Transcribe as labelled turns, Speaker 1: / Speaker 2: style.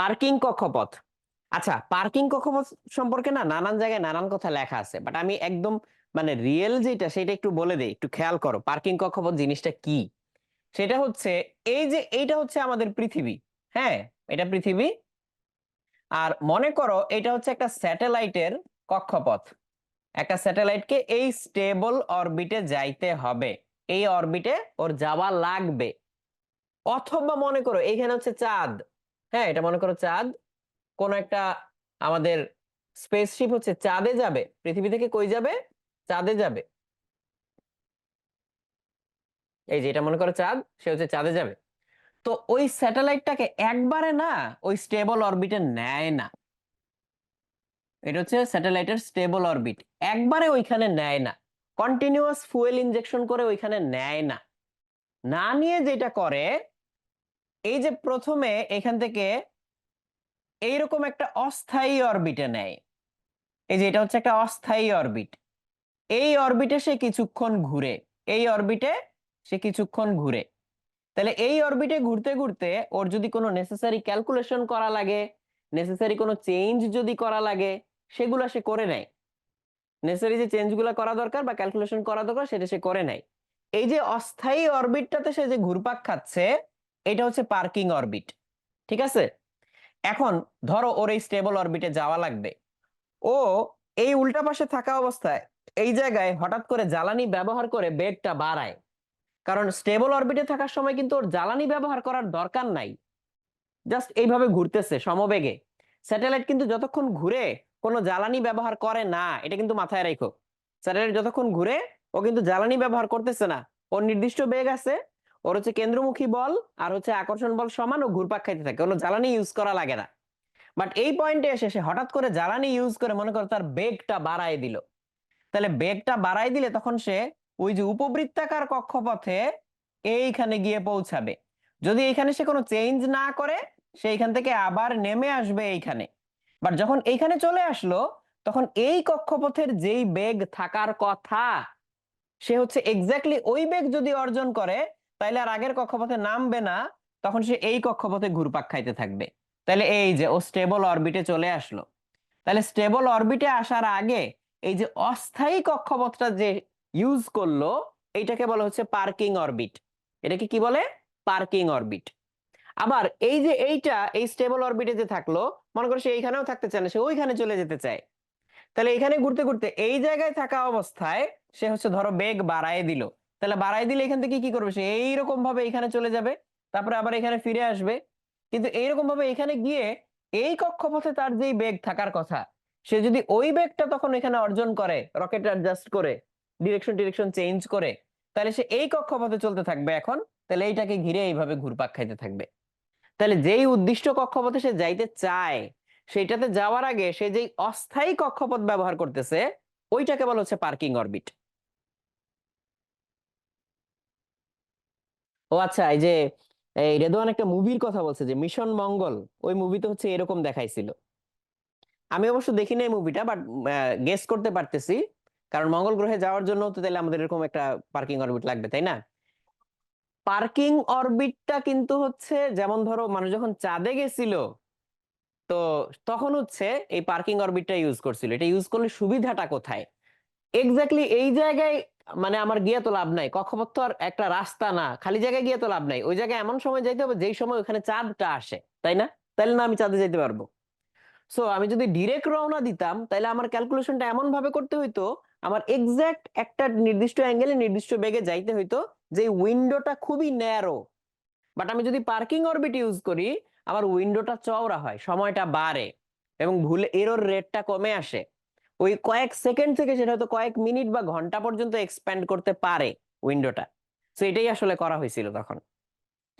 Speaker 1: Parking কক্ষপথ। আচ্ছা parking কক্ষপথ সম্পর্কে না নানান জায়গায় নানান কথা লেখা আছে বাট আমি একদম মানে রিয়েল যেটা, সেটা একটু বলে দেই, একটু খেয়াল করো, পার্কিং কক্ষপথ জিনিসটা কি? সেটা হচ্ছে, এই যে এইটা হচ্ছে আমাদের পৃথিবী হ্যাঁ এটা পৃথিবী। আর মনে করো, এটা হচ্ছে একটা স্যাটেলাইটের কক্ষপথ। একটা স্যাটেলাইটকে এই স্টেবল অরবিটে যাইতে হবে, এই অরবিটে ওর যাওয়া লাগবে। অথবা মনে করো, এইখানে হচ্ছে চাঁদ হ্যাঁ এটা মনে করো চাঁদ। কোন একটা আমাদের স্পেসশিপ হচ্ছে চাঁদে যাবে। পৃথিবী থেকে কই যাবে? চাঁদে যাবে। এই যে এটা মনে করো চাঁদ, সে হচ্ছে চাঁদে যাবে। তো ওই স্যাটেলাইটটাকে একবারে না ওই স্টেবল অরবিটে নেয় না। এটা হচ্ছে স্যাটেলাইটের স্টেবল অরবিট একবারে ওইখানে নেয় না। কন্টিনিউয়াস ফুয়েল ইনজেকশন করে ওইখানে নেয় না। না নিয়ে যেটা করে এই যে প্রথমে এখান থেকে এইরকম একটা অস্থায়ী অরবিটে নেয়। এই যে এটা হচ্ছে একটা অস্থায়ী অরবিট। এই অরবিটে সে কিছুক্ষণ ঘুরে, এই অরবিটে সে কিছুক্ষণ ঘুরে। তাহলে এই অরবিটে ঘুরতে ঘুরতে ওর যদি কোনো নেসেসারি ক্যালকুলেশন করা লাগে নেসেসারি কোনো চেঞ্জ যদি করা লাগে, সেগুলো সে করে নেয়। নেসেসারি যে চেঞ্জগুলো করা দরকার বা ক্যালকুলেশন করা দরকার, সেটা সে করে নেয়। এই যে অস্থায়ী অরবিটটাতে সে যে ঘুরপাক খাচ্ছে এটা হচ্ছে পার্কিং অরবিট, ঠিক আছে? এখন ধরো ওর এই স্টেবল অরবিটে যাওয়া লাগবে। ও এই উল্টা পাশে থাকা অবস্থায় এই জায়গায় হঠাৎ করে জ্বালানি ব্যবহার করে বেগটা বাড়ায়। কারণ স্টেবল অরবিটে থাকার সময় কিন্তু ওর জ্বালানি ব্যবহার করার দরকার নাই। জাস্ট এইভাবে ঘুরতেছে সমবেগে। স্যাটেলাইট কিন্তু যতক্ষণ ঘুরে কোনো জ্বালানি ব্যবহার করে না, এটা কিন্তু মাথায় রেখো। স্যাটেলাইট যতক্ষণ ঘুরে, ও কিন্তু জ্বালানি ব্যবহার করতেছে না। ওর নির্দিষ্ট বেগ আছে ওর হচ্ছে কেন্দ্রমুখী বল আর হচ্ছে আকর্ষণ বল সমান ও ঘুরপাক খাইতে থাকে। কোনো জ্বালানি ইউজ করা লাগে না। বাট এই পয়েন্টে এসে সে হঠাৎ করে জ্বালানি ইউজ করে মনে করো তার বেগটা বাড়ায় দিল। তাহলে বেগটা বাড়ায় দিলে তখন সে ওই যে উপবৃত্তাকার কক্ষপথে এইখানে গিয়ে পৌঁছাবে। যদি এইখানে সে কোনো চেঞ্জ না করে, সে এইখান থেকে আবার নেমে আসবে এইখানে। বাট যখন এইখানে চলে আসলো, তখন এই কক্ষপথের যেই বেগ থাকার কথা, সে হচ্ছে এক্স্যাক্টলি ওই বেগ যদি অর্জন করে তাইলে আর আগের কক্ষপথে নামবে না, তখন সে এই কক্ষপথে ঘুরপাক খাইতে থাকবে। তাহলে এই যে ও স্টেবল অরবিটে চলে আসলো। তাহলে স্টেবল অরবিটে আসার আগে এই যে অস্থায়ী কক্ষপথটা যে ইউজ করল, এইটাকে বলা হচ্ছে পার্কিং অরবিট এটাকে কি বলে? পার্কিং অরবিট আবার এই যে এইটা, এই স্টেবল অরবিটে যে থাকল, মনে করো সে এইখানেও থাকতে চায় না, সে ওইখানে চলে যেতে চায়। তাহলে এখানে ঘুরতে ঘুরতে এই জায়গায় থাকা অবস্থায় সে হচ্ছে ধরো বেগ বাড়ায় দিল। তাহলে বাড়াই দিলে এখান থেকে কি করবে সে? এইরকম ভাবে এখানে চলে যাবে, তারপরে আবার এখানে ফিরে আসবে। কিন্তু এইরকম ভাবে এখানে গিয়ে এই কক্ষপথে তার যেই বেগ থাকার কথা, সে যদি ওই বেগটা তখন এখানে অর্জন করে, রকেট অ্যাডজাস্ট করে ডিরেকশন ডিরেকশন চেঞ্জ করে, তাহলে সে এই কক্ষপথে চলতে থাকবে এখন। তাহলে এইটাকে ঘিরে এইভাবে ঘুরপাক খাইতে থাকবে। তাহলে যেই উদ্দিষ্ট কক্ষপথে সে যাইতে চায়, সেইটাতে যাওয়ার আগে সে যেই অস্থায়ী কক্ষপথ ব্যবহার করতেছে, ওইটাকে বলা হচ্ছে পার্কিং অরবিট ও আচ্ছা এই যে, এই রেদওয়ান একটা মুভির কথা বলছে যে, মিশন মঙ্গল, ওই মুভিতে হচ্ছে এরকম দেখাইছিল। আমি অবশ্য দেখি নাই মুভিটা বাট গেস করতে পারতেছি। কারণ মঙ্গল গ্রহে যাওয়ার জন্য তো তাহলে আমাদের এরকম একটা পার্কিং অরবিট লাগবে, তাই না? পার্কিং অরবিটটা কিন্তু হচ্ছে, যেমন ধরো, মানুষ যখন চাঁদে গেছিল, তো তখন হচ্ছে এই পার্কিং অরবিটটা ইউজ করছিল। এটা ইউজ করলে সুবিধাটা কোথায়? এক্স্যাক্টলি এই জায়গায় মানে আমার গিয়ে তো লাভ নাই। কক্ষপথ তো আর একটা রাস্তা না। খালি জায়গায় গিয়ে তো লাভ নাই। ওই জায়গায় এমন সময় যাইতে হবে, যেই সময় ওখানে চাঁদটা আসে, তাই না? তাইলে না আমি চাঁদে যাইতে পারব। সো আমি যদি ডিরেক্ট রওনা দিতাম তাহলে আমার ক্যালকুলেশনটা এমন ভাবে করতে হইতো, আমার এক্সাক্ট একটা নির্দিষ্ট অ্যাঙ্গেলে নির্দিষ্ট বেগে যাইতে হইতো, যে উইন্ডোটা খুবই ন্যারো বাট আমি যদি পার্কিং অরবিট ইউজ করি, আমার উইন্ডোটা চওড়া হয়, সময়টা বাড়ে এবং ভুলে এরর রেটটা কমে আসে। ওই কয়েক সেকেন্ড থেকে সেটা হয়তো কয়েক মিনিট বা ঘণ্টা পর্যন্ত এক্সপ্যান্ড করতে পারে উইন্ডোটা তো এটাই আসলে করা হয়েছিল তখন।